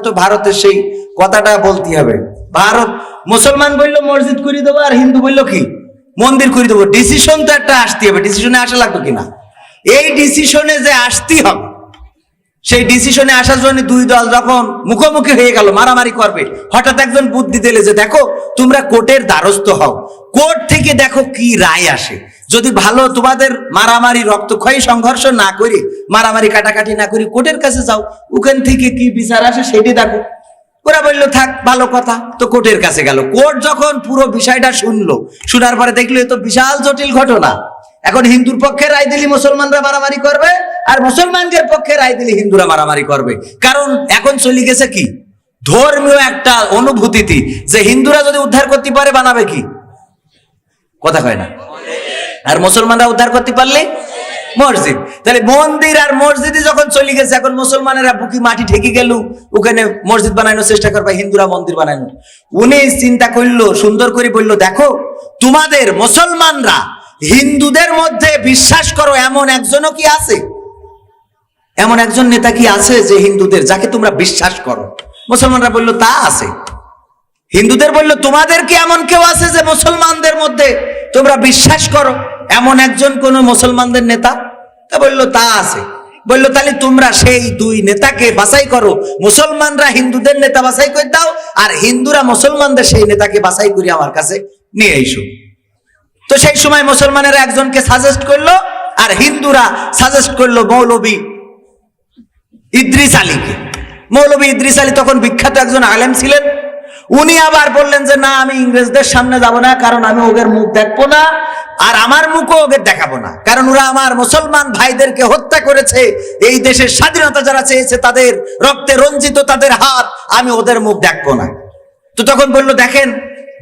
তো ভারতের সেই কথাটা বলতে হবে। ভারত মুসলমান বলল মসজিদ করে দেবো আর হিন্দু বলল কি? মন্দির করে দেবো। ডিসিশন তো একটা আসতে হবে। ডিসিশনে আসা লাগবে কিনা? এই ডিসিশনে যে আসতেই হবে, সেই ডিসিশনে আসার জন্য দুই দল যখন মুখোমুখি হয়ে গেল, মারামারি করবে, হঠাৎ একজন বুদ্ধি দিলে যে, দেখো, তোমরা কোর্টের দ্বারস্থ হও। কোর্ট থেকে দেখো কি রায় আসে। যদি ভালো তোমাদের মারামারি, রক্তক্ষয়ী সংঘর্ষ না করে, মারামারি কাটাকাটি না করে, কোর্টের কাছে যাও, ওখান থেকে কি বিচার আসে সেটি দেখো। ওরা বলল, থাক, ভালো কথা। তো কোর্টের কাছে গেল। কোর্ট যখন পুরো বিষয়টা শুনলো, শোনার পরে দেখল তো বিশাল জটিল ঘটনা। এখন হিন্দুর পক্ষে রায় দিলি মুসলমানরা মারামারি করবে, আর মুসলমানদের পক্ষে রায় দিলি হিন্দুরা মারামারি করবে। কারণ এখন চলে গেছে কি? ধর্মীয় একটা অনুভূতিতে যে হিন্দুরা যদি উদ্ধার করতে পারে, বানাবে কি? কথা কয় না। আর মুসলমানরা উদ্ধার করতে পারলে? মসজিদ। তাহলে মন্দির আর মসজিদে যখন চলে গেছে, এখন মুসলমানেরা বুকি মাটি ঠেকে গেল, ওখানে মসজিদ বানানোর চেষ্টা করবে, হিন্দুরা মন্দির বানানো উনি চিন্তা করল, সুন্দর করে বলল, দেখো, তোমাদের মুসলমানরা হিন্দুদের মধ্যে বিশ্বাস করো, এমন একজনও কি আছে? এমন একজন নেতা কি আছে যে হিন্দুদের, যাকে তোমরা বিশ্বাস করো? মুসলমানরা বলল, তা আছে। হিন্দুদের বলল, তোমাদের কি এমন কেউ আছে যে মুসলমানদের মধ্যে তোমরা বিশ্বাস করো? এমন একজন কোন মুসলমানদের নেতা? তা বলল, তা আছে। বলল, তাহলে তোমরা সেই দুই নেতাকে বাছাই করো। মুসলমানরা হিন্দুদের নেতা বাছাই করে দাও, আর হিন্দুরা মুসলমানদের সেই নেতাকে বাছাই করে আমার কাছে নিয়ে এসো। তো সেই সময় মুসলমানেরা একজনকে সাজেস্ট করল, আর হিন্দুরা সাজেস্ট করল মৌলবী ইদ্রিস আলীকে। মৌলবী ইদ্রিস আলী তখন বিখ্যাত একজন আলেম ছিলেন। উনি আবার বললেন যে, না, আমি ইংরেজদের সামনে যাব না, কারণ আমি ওদের মুখ দেখব না আর আমার মুখও ওদের দেখাবো না। কারণ ওরা আমার মুসলমান ভাইদেরকে হত্যা করেছে। এই দেশের স্বাধীনতা যারা চেয়েছে, তাদের রক্তে রঞ্জিত তাদের হাত আমি ওদের মুখ দেখব না। তো তখন বলল, দেখেন,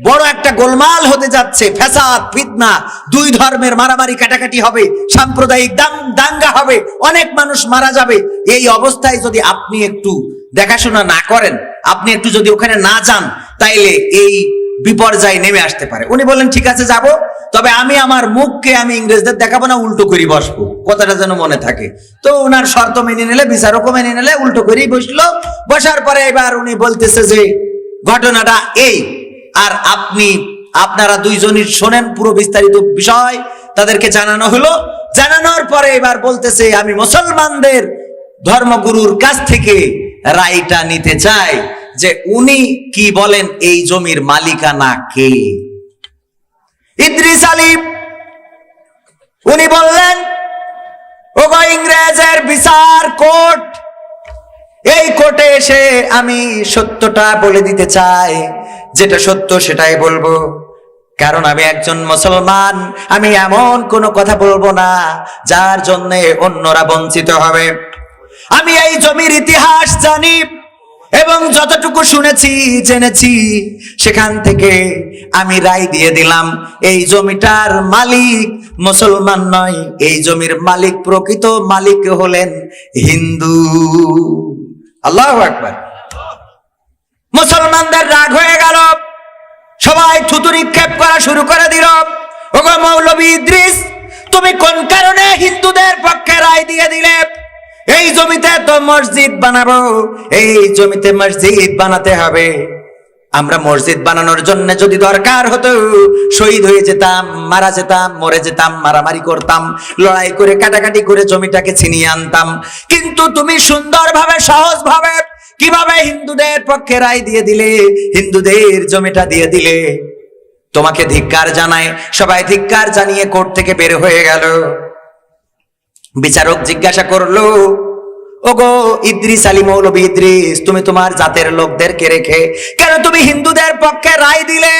বড় একটা গোলমাল হতে যাচ্ছে, ফ্যাসাদ, ফিতনা, দুই ধর্মের মারামারি কাটাকাটি হবে, সাম্প্রদায়িক দাঙ্গা হবে, অনেক মানুষ মারা যাবে। এই অবস্থায় যদি আপনি একটু দেখাশোনা না করেন আপনি একটু যদি ওখানে না যান, তাইলে এই বিপর্যয় নেমে আসতে পারে। উনি বললেন, ঠিক আছে, যাব। তবে আমি আমার মুখকে আমি ইংরেজদের দেখাবো না, উল্টো করি বসবো। কথাটা যেন মনে থাকে। তো ওনার শর্ত মেনে নিলে, বিচারকও মেনে নিলে, উল্টো করেই বসল। বসার পরে এবার উনি বলতেছে যে, ঘটনাটা এই। আর আপনি, আপনারা দুইজনই শোনেন পুরো বিস্তারিত বিষয়। তাদেরকে জানানো হলো। জানানোর পরে এবার বলতেছে, আমি মুসলমানদের ধর্মগুরুর কাছ থেকে রায়টা নিতে চাই যে উনি কি বলেন, এই জমির মালিকানা কে? ইদ্রিস আলী উনি বললেন, ওগো ইংরেজের বিচার কোর্ট, এই কোর্টে এসে আমি সত্যটা বলে দিতে চাই। যেটা সত্য সেটাই বলব। কারণ আমি একজন মুসলমান, আমি এমন কোনো কথা বলব না যার জন্য অন্যরা বঞ্চিত হবে। আমি এই জমির ইতিহাস জানি এবং যতটুকু শুনেছি, জেনেছি, সেখান থেকে আমি রায় দিয়ে দিলাম, এই জমিটার মালিক মুসলমান নয়, এই জমির মালিক প্রকৃত মালিক হলেন হিন্দু। আল্লাহ একবার মুসলমানদের রাগ হয়ে গেল। সবাই থুতু নিক্ষেপ করা শুরু করে দিল। ওগো মৌলবী ইদ্রিস, তুমি কোন কারণে হিন্দুদের পক্ষে রায় দিয়ে দিলে? এই জমিতে তো মসজিদ বানাবো, এই জমিতে মসজিদ বানাতে হবে। আমরা মসজিদ বানানোর জন্য যদি দরকার হতো, শহীদ হয়ে যেতাম, মারা যেতাম, মরে যেতাম, মারামারি করতাম, লড়াই করে কাটাকাটি করে জমিটাকে ছিনিয়ে আনতাম। কিন্তু তুমি সুন্দরভাবে, সহজভাবে, কীভাবে হিন্দুদের পক্ষে রায় দিয়ে দিলে, হিন্দুদের জমিটা দিয়ে দিলে? তোমাকে ধিক্কার জানায়, সবাই ধিক্কার জানিয়ে কোর্ট থেকে বের হয়ে গেল। বিচারক জিজ্ঞাসা করল, ওগো ইদ্রিস আলী মৌলবী ইদ্রিস, তুমি তোমার জাতের লোকদেরকে রেখে কেন তুমি হিন্দুদের পক্ষে রায় দিলে?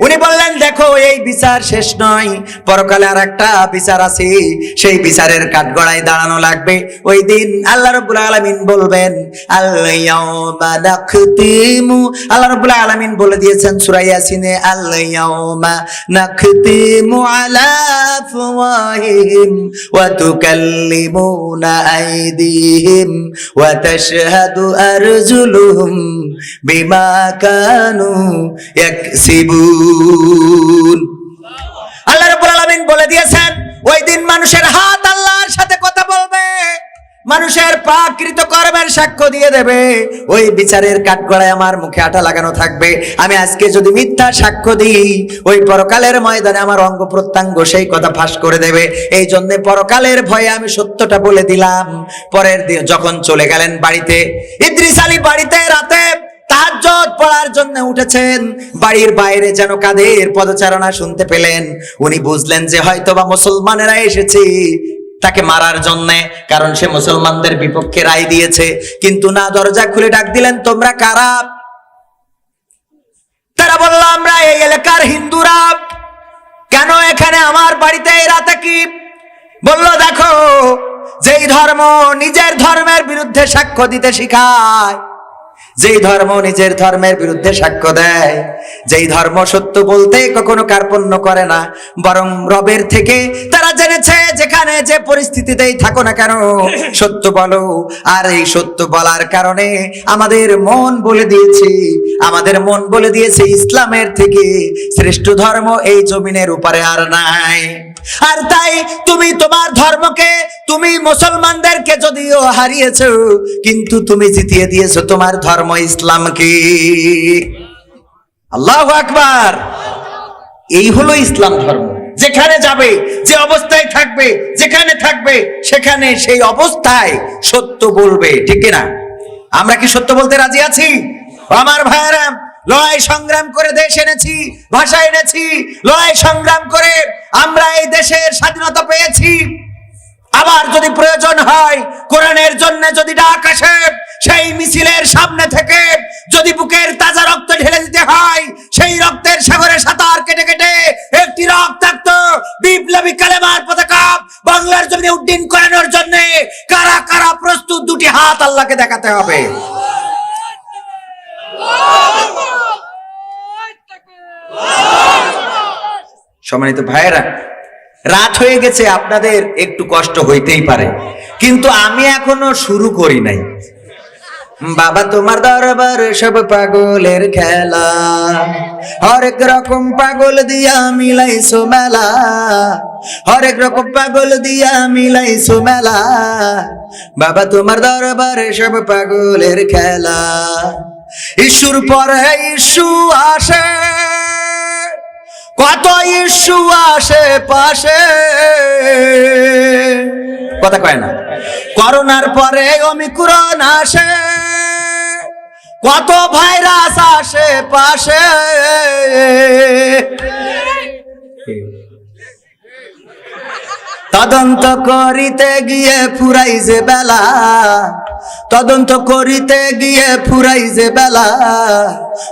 উনি বললেন, দেখো, এই বিচার শেষ নয়। পরকালে আর একটা বিচার আছে। সেই বিচারের কাঠগড়ায় দাঁড়ানো লাগবে। ওই দিন আল্লাহ রব্বুল আলামিন বলবেন আল্লাহ রব্বুল আলামিন বলে দিয়েছেন সূরা ইয়াসিনে আল্লায়াউমা নাখতিমু আলা আফওয়াহিহিম ওয়া তুকাল্লিমুনা আইদিহিম ওয়া তাশহাদু আরজুলুহুম বিমা কানু ইয়াকসিবুন। বলে দিয়েছেন, ওই দিন মানুষের হাত আল্লাহর সাথে কথা বলবে, মানুষের প্রাকৃত কর্মের সাক্ষ্য দিয়ে দেবে। ওই বিচারের কাঠগড়ায় আমার মুখে আটা লাগানো থাকবে। আমি আজকে যদি মিথ্যা সাক্ষ্য দিই, ওই পরকালের ময়দানে আমার অঙ্গ প্রত্যঙ্গ সেই কথা ফাঁস করে দেবে। এই জন্য পরকালের ভয়ে আমি সত্যটা বলে দিলাম। পরের দিন যখন চলে গেলেন বাড়িতে, ইদ্রিস আলী বাড়িতে রাতে তাহাজ্জুদ পড়ার জন্য উঠেছেন। বাড়ির বাইরে যেন কাদের পদচারণা শুনতে পেলেন। উনি বুঝলেন যে হয়তোবা মুসলমানেরা এসেছে তাকে মারার জন্য, কারণ সে মুসলমানদের বিপক্ষে রায় দিয়েছে। কিন্তু না, দরজা খুলে ডাক দিলেন, তোমরা কারা? তারা বলল, আমরা এই এলাকার হিন্দুরা। কেন এখানে আমার বাড়িতে এই রাতে কি? বলল, দেখো, যেই ধর্ম নিজের ধর্মের বিরুদ্ধে সাক্ষ্য দিতে শিখায় যেই ধর্ম নিজের ধর্মের বিরুদ্ধে সাক্ষ্য দেয়, যেই ধর্ম সত্য বলতে কখনো কার্পণ্য করে না, বরং রবের থেকে তারা জেনেছে যেখানে যে পরিস্থিতিতেই থাকো না কেন, সত্য বলো। আর এই সত্য বলার কারণে আমাদের মন বলে দিয়েছে, আমাদের মন বলে দিয়েছে ইসলামের থেকে শ্রেষ্ঠ ধর্ম এই জমিনের উপরে আর নাই। আর তাই তুমি তোমার ধর্মকে, তুমি মুসলমানদেরকে যদিও হারিয়েছো, কিন্তু তুমি জিতিয়ে দিয়েছ তোমার ধর্ম ইসলামকে। আল্লাহ আকবার। এই হলো ইসলাম ধর্ম। যেখানে যাবে, যে অবস্থায় থাকবে, যেখানে থাকবে, সেখানে সেই অবস্থায় সত্য বলবে, ঠিক না আমরা কি সত্য বলতে রাজি আছি? আমার ভাইয়েরা, লড়াই সংগ্রাম করে দেশ এনেছি, ভাষা এনেছি, লড়াই সংগ্রাম করে আমরা এই দেশের স্বাধীনতা পেয়েছি। আবার যদি প্রয়োজন হয়, কোরআনের জন্য যদি ডাক আসে, সেই মিছিলের সামনে থেকে যদি বুকের তাজা রক্ত ঢেলে দিতে হয়, সেই রক্তের সাগরে সাঁতার কেটে কেটে একটি রক্তাক্ত বিপ্লবী কালেমার পতাকা বাংলার জমিনে উড্ডীন করানোর জন্য কারা কারা প্রস্তুত, দুটি হাত আল্লাহকে দেখাতে হবে। সম্মানিত ভাইয়েরা, রাত হয়ে গেছে, আপনাদের একটু কষ্ট হইতেই পারে। কিন্তু আমি এখনও শুরু করি নাই। বাবা, তোমার দরবার সব পাগলের খেলা। হরেক রকম পাগল দিয়া মিলাইছো মেলা। হরেক রকম পাগল দিয়া মিলাইছো মেলা। বাবা, তোমার দরবারে সব পাগলের খেলা। ইস্যুর পরে ইস্যু আসে। কত ইস্যু আসে পাশে। কথা কয় না। করোনার পরে অমিক্রণ আসে। কত ভাইরাস আসে পাশে। তদন্ত করিতে গিয়ে ফুরাই যে বেলা। তদন্ত করিতে গিয়ে ফুরাই যে বেলা।